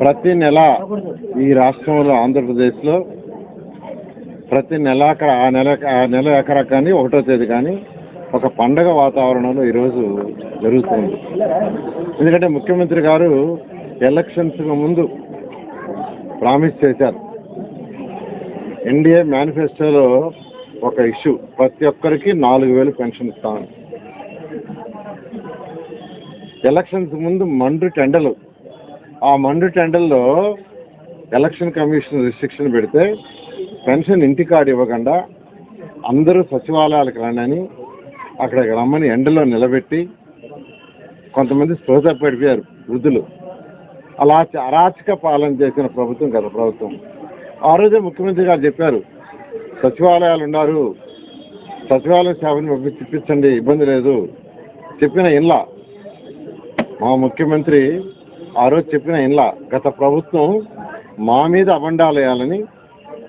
ప్రతి నెల ఈ రాష్ట్రంలో ఆంధ్రప్రదేశ్లో ప్రతి నెల ఆ నెల ఆ నెల ఎకరా కానీ ఒకటో తేదీ కానీ ఒక పండగ వాతావరణంలో ఈరోజు జరుగుతుంది. ఎందుకంటే ముఖ్యమంత్రి గారు ఎలక్షన్స్ ముందు ప్రామిస్ చేశారు. ఎన్డీఏ మేనిఫెస్టోలో ఒక ఇష్యూ ప్రతి ఒక్కరికి నాలుగు వేలు పెన్షన్ ఇస్తామని. ఎలక్షన్స్ ముందు మండు టెండలు ఆ మండు టెండల్లో ఎలక్షన్ కమిషన్ రిస్ట్రిక్షన్ పెడితే పెన్షన్ ఇంటి కార్డు ఇవ్వకుండా అందరూ సచివాలయాలకు రండి అక్కడికి రమ్మని ఎండలో నిలబెట్టి కొంతమంది స్పృహ పడిపోయారు వృద్ధులు. అలా అరాచక పాలన చేసిన ప్రభుత్వం గత ప్రభుత్వం. ఆ రోజే ముఖ్యమంత్రి గారు చెప్పారు సచివాలయాలు ఉన్నారు. సచివాలయ సేవని పంపి ఇబ్బంది లేదు. చెప్పిన ఇన్లా మా ముఖ్యమంత్రి ఆ రోజు చెప్పిన ఇన్లా గత ప్రభుత్వం మా మీద అబండాలేయాలని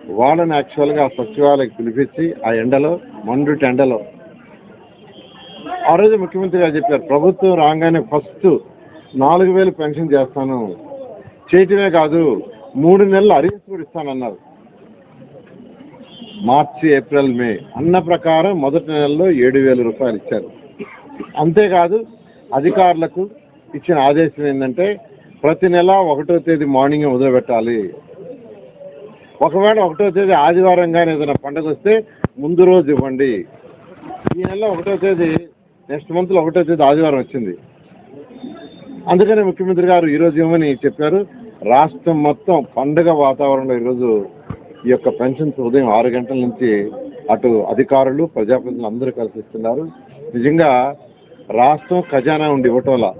వాళ్ళని యాక్చువల్గా సచివాలయకి పిలిపించి ఆ ఎండలో మండుటి ఎండలో. ఆ రోజు ముఖ్యమంత్రి గారు చెప్పారు ప్రభుత్వం రాగానే ఫస్ట్ నాలుగు వేలు పెన్షన్ చేస్తాను. చేయటమే కాదు మూడు నెలలు అరియర్స్ కూడా ఇస్తానన్నారు. మార్చి ఏప్రిల్ మే అన్న ప్రకారం మొదటి నెలలో ఏడు వేల రూపాయలు ఇచ్చారు. అంతేకాదు అధికారులకు ఇచ్చిన ఆదేశం ఏంటంటే ప్రతి నెల ఒకటో తేదీ మార్నింగ్ వదిలిపెట్టాలి ఒకవేళ ఒకటో తేదీ ఆదివారం కానీ ఏదైనా పండుగ వస్తే ముందు రోజు ఇవ్వండి. ఈ నెల ఒకటో తేదీ నెక్స్ట్ మంత్లో ఒకటో తేదీ ఆదివారం వచ్చింది. అందుకనే ముఖ్యమంత్రి గారు ఈ రోజు ఇవ్వమని చెప్పారు. రాష్ట్రం మొత్తం పండుగ వాతావరణంలో ఈరోజు ఈ యొక్క పెన్షన్స్ ఉదయం ఆరు గంటల నుంచి అటు అధికారులు ప్రజాప్రతినిధులు అందరూ కలిసి ఇస్తున్నారు. నిజంగా రాష్ట్రం ఖజానా ఉండి ఇవ్వటంలా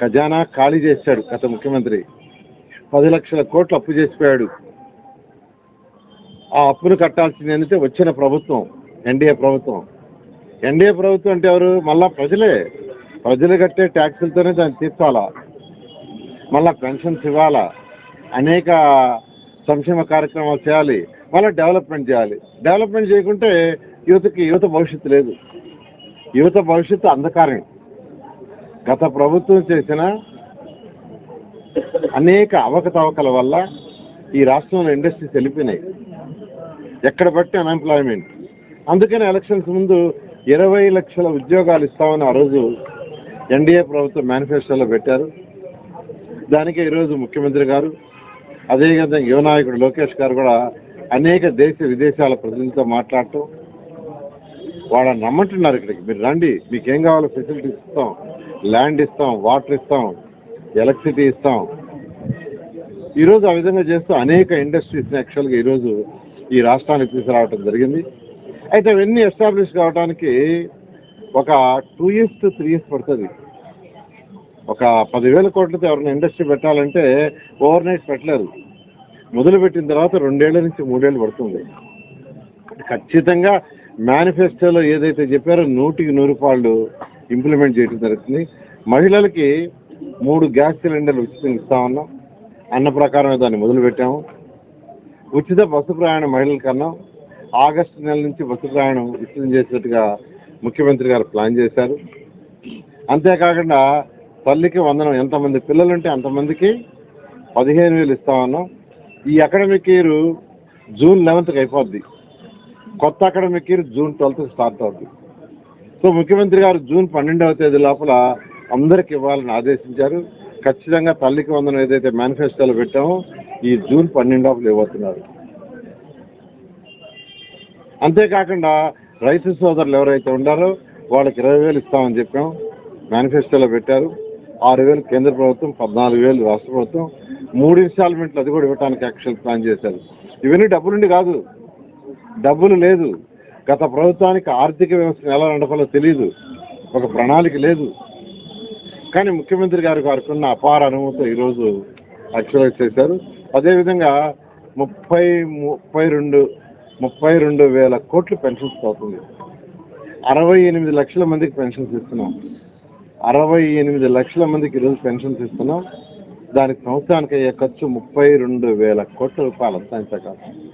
ఖజానా ఖాళీ చేశాడు గత ముఖ్యమంత్రి. పది లక్షల కోట్లు అప్పు చేసిపోయాడు. ఆ అప్పును కట్టాల్సింది ఏంటంటే వచ్చిన ప్రభుత్వం ఎన్డీఏ ప్రభుత్వం. ఎన్డీఏ ప్రభుత్వం అంటే ఎవరు? మళ్ళా ప్రజలే. ప్రజలు కట్టే ట్యాక్సులతోనే దాన్ని తీర్చాలా? మళ్ళా పెన్షన్స్ ఇవ్వాలా? అనేక సంక్షేమ కార్యక్రమాలు చేయాలి. మళ్ళీ డెవలప్మెంట్ చేయాలి. డెవలప్మెంట్ చేయకుంటే యువతకి యువత భవిష్యత్తు లేదు. యువత భవిష్యత్తు అంధకారం. గత ప్రభుత్వం చేసిన అనేక అవకతవకల వల్ల ఈ రాష్ట్రంలో ఇండస్ట్రీస్ వెళ్ళిపోయినాయి. ఎక్కడ బట్టి అన్ఎంప్లాయ్మెంట్ అందుకని ఎలక్షన్స్ ముందు ఇరవై లక్షల ఉద్యోగాలు ఇస్తామని ఆ రోజు ఎన్డీఏ ప్రభుత్వం మేనిఫెస్టోలో పెట్టారు. దానికే ఈరోజు ముఖ్యమంత్రి గారు అదేవిధంగా యువ నాయకుడు లోకేష్ గారు కూడా అనేక దేశ విదేశాల ప్రజలతో మాట్లాడటం వాళ్ళని నమ్మంటున్నారు ఇక్కడికి. మీరు రండి మీకు ఏం కావాలో ఫెసిలిటీస్ ఇస్తాం. ల్యాండ్ ఇస్తాం వాటర్ ఇస్తాం ఎలక్ట్రిసిటీ ఇస్తాం. ఈ రోజు ఆ విధంగా చేస్తూ అనేక ఇండస్ట్రీస్ని యాక్చువల్గా ఈరోజు ఈ రోజు ఈ రాష్ట్రానికి తీసుకురావడం జరిగింది. అయితే అవన్నీ ఎస్టాబ్లిష్ కావడానికి ఒక two years to three years పడుతుంది. ఒక పదివేల కోట్లతో ఎవరైనా ఇండస్ట్రీ పెట్టాలంటే ఓవర్ నైట్ పెట్టలేరు. మొదలుపెట్టిన తర్వాత రెండేళ్ళ నుంచి మూడేళ్ళు పడుతుంది. ఖచ్చితంగా మేనిఫెస్టోలో ఏదైతే చెప్పారో నూటికి నూరు పాళ్ళు ఇంప్లిమెంట్ చేయడం జరుగుతుంది. మహిళలకి మూడు గ్యాస్ సిలిండర్లు ఉచితంగా ఇస్తా ఉన్నాం. అన్న ప్రకారం దాన్ని మొదలు పెట్టాము. ఉచిత బస్సు ప్రయాణం మహిళల కన్నా ఆగస్టు నెల నుంచి బస్సు ప్రయాణం ఉచితం చేసినట్టుగా ముఖ్యమంత్రి గారు ప్లాన్ చేశారు. అంతేకాకుండా తల్లికి వందనం ఎంతమంది పిల్లలుంటే అంతమందికి పదిహేను వేలు ఇస్తా ఉన్నాం. ఈ అకాడమిక్ ఇయర్ జూన్ లెవెన్త్కి అయిపోద్ది. కొత్త academic year June twelfth start అవుతుంది సో ముఖ్యమంత్రి గారు జూన్ పన్నెండవ తేదీ లోపల అందరికి ఇవ్వాలని ఆదేశించారు. ఖచ్చితంగా తల్లికి వందనం ఏదైతే మేనిఫెస్టోలో పెట్టామో ఈ జూన్ పన్నెండవ ఇవ్వతున్నారు అంతేకాకుండా రైతు సోదరులు ఎవరైతే ఉండారో వాళ్ళకి ఇరవై వేలు ఇస్తామని చెప్పాం. మేనిఫెస్టోలో పెట్టారు. ఆరు వేలు కేంద్ర ప్రభుత్వం పద్నాలుగు వేలు రాష్ట్ర ప్రభుత్వం. మూడు ఇన్స్టాల్మెంట్లు అది కూడా ఇవ్వడానికి యాక్చువల్ ప్లాన్ చేశారు. ఇవన్నీ డబ్బులుండి కాదు. డబ్బులు లేదు. గత ప్రభుత్వానికి ఆర్థిక వ్యవస్థను ఎలా నడపాలో తెలియదు ఒక ప్రణాళిక లేదు. కానీ ముఖ్యమంత్రి గారు వారికి ఉన్న అపార అనుభవంతో ఈరోజు యాక్చువలైజ్ చేశారు. అదేవిధంగా ముప్పై ముప్పై రెండు ముప్పై రెండు వేల కోట్లు పెన్షన్స్ అవుతుంది అరవై ఎనిమిది లక్షల మందికి పెన్షన్స్ ఇస్తున్నాం. అరవై ఎనిమిది లక్షల మందికి ఈరోజు పెన్షన్స్ ఇస్తున్నాం. దానికి సంవత్సరానికి అయ్యే ఖర్చు ముప్పై రెండు వేల కోట్ల రూపాయలు అంతా ఇంత కాదు